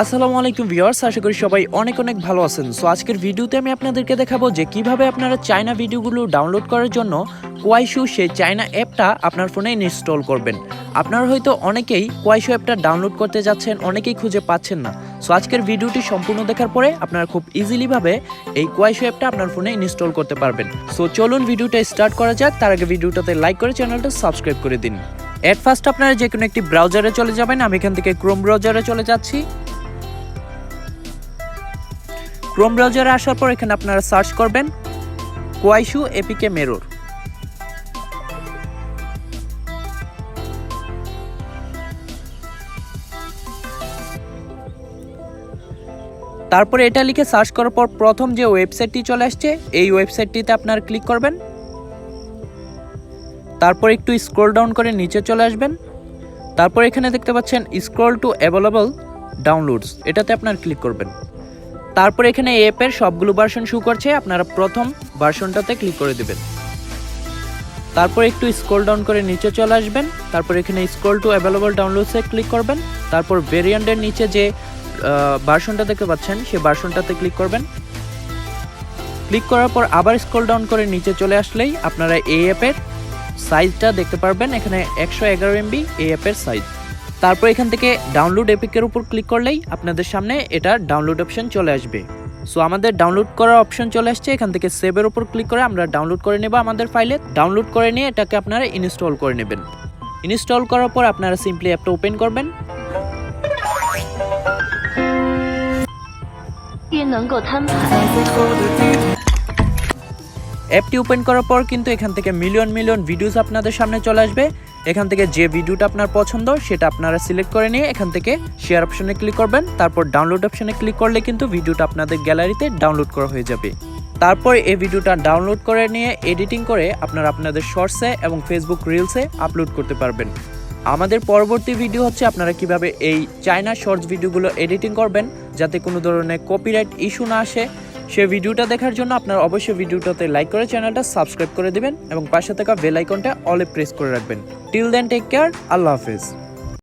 আসসালামু আলাইকুম ভিউয়ার্স, আশা করি সবাই অনেক অনেক ভালো আছেন। সো আজকের ভিডিওতে আমি আপনাদেরকে দেখাবো যে কীভাবে আপনারা চায়না ভিডিওগুলো ডাউনলোড করার জন্য কোয়াইশু সেই চায়না অ্যাপটা আপনার ফোনে ইনস্টল করবেন। আপনারা হয়তো অনেকেই কোয়াইশু অ্যাপটা ডাউনলোড করতে যাচ্ছেন, অনেকেই খুঁজে পাচ্ছেন না। সো আজকের ভিডিওটি সম্পূর্ণ দেখার পরে আপনারা খুব ইজিলিভাবে এই কোয়াইশু অ্যাপটা আপনার ফোনে ইনস্টল করতে পারবেন। সো চলুন ভিডিওটা স্টার্ট করা যাক। তার আগে ভিডিওটাতে লাইক করে চ্যানেলটা সাবস্ক্রাইব করে দিন। এট ফার্স্ট আপনারা যে কোনো একটি ব্রাউজারে চলে যাবেন। আমি এখান থেকে ক্রোম ব্রাউজারে চলে যাচ্ছি। ক্রোম ব্রাউজারে আসার পর এখানে আপনারা সার্চ করবেন কোয়াইশু এপিকে মেরর তারপরে এটা লিখে সার্চ করার পর প্রথম যে ওয়েবসাইটটি চলে আসছে, এই ওয়েবসাইটটিতে আপনারা ক্লিক করবেন। তারপর একটু স্ক্রল ডাউন করে নিচে চলে আসবেন। তারপর এখানে দেখতে পাচ্ছেন স্ক্রল টু অ্যাভেলেবল ডাউনলোডস এটাতে আপনার ক্লিক করবেন। তারপর এখানে অ্যাপের সবগুলো ভার্সন শু করছে। আপনারা প্রথম ভার্সনটাতে ক্লিক করে দেবেন। তারপর একটু স্ক্রল ডাউন করে নিচে চলে আসবেন। তারপর এখানে স্ক্রল টু অ্যাভেলেবল ডাউনলোডসে ক্লিক করবেন। তারপর ভেরিয়েন্টের নিচে যে ভার্সনটা দেখতে পাচ্ছেন সেই ভার্সনটাতে ক্লিক করবেন। ক্লিক করার পর আবার স্ক্রল ডাউন করে নিচে চলে আসলেই আপনারা এই অ্যাপের সাইজটা দেখতে পারবেন। এখানে একশো এগারো এমবি এই অ্যাপের সাইজ তারপর এখান থেকে ডাউনলোড এপিকের উপর ক্লিক করলেই আপনাদের সামনে এটা ডাউনলোড অপশন চলে আসবে। সো আমাদের ডাউনলোড করার অপশন চলে আসছে। এখান থেকে সেভের উপর ক্লিক করে আমরা ডাউনলোড করে নেব আমাদের ফাইলে ডাউনলোড করে নিয়ে এটাকে আপনারা ইনস্টল করে নেবেন। ইনস্টল করার পর আপনারা সিম্পলি অ্যাপটা ওপেন করবেন। অ্যাপটি ওপেন করার পর কিন্তু এখান থেকে মিলিয়ন মিলিয়ন ভিডিওস আপনাদের সামনে চলে আসবে। এখান থেকে যে ভিডিওটা আপনার পছন্দ, সেটা আপনারা সিলেক্ট করে নিয়ে এখান থেকে শেয়ার অপশনে ক্লিক করবেন। তারপর ডাউনলোড অপশনে ক্লিক করলে কিন্তু ভিডিওটা আপনাদের গ্যালারিতে ডাউনলোড করা হয়ে যাবে। তারপর এই ভিডিওটা ডাউনলোড করে নিয়ে এডিটিং করে আপনারা আপনাদের শর্টসে এবং ফেসবুক রিলসে আপলোড করতে পারবেন। আমাদের পরবর্তী ভিডিও হচ্ছে আপনারা কীভাবে এই চায়না শর্টস ভিডিওগুলো এডিটিং করবেন, যাতে কোনো ধরনের কপিরাইট ইস্যু না আসে। সে ভিডিওটা দেখার জন্য আপনারা অবশ্যই ভিডিওটাতে লাইক করে চ্যানেলটা সাবস্ক্রাইব করে দেবেন এবং পাশে থাকা বেল আইকনটা অলে প্রেস করে রাখবেন। টিল দেন টেক কেয়ার আল্লাহ হাফেজ।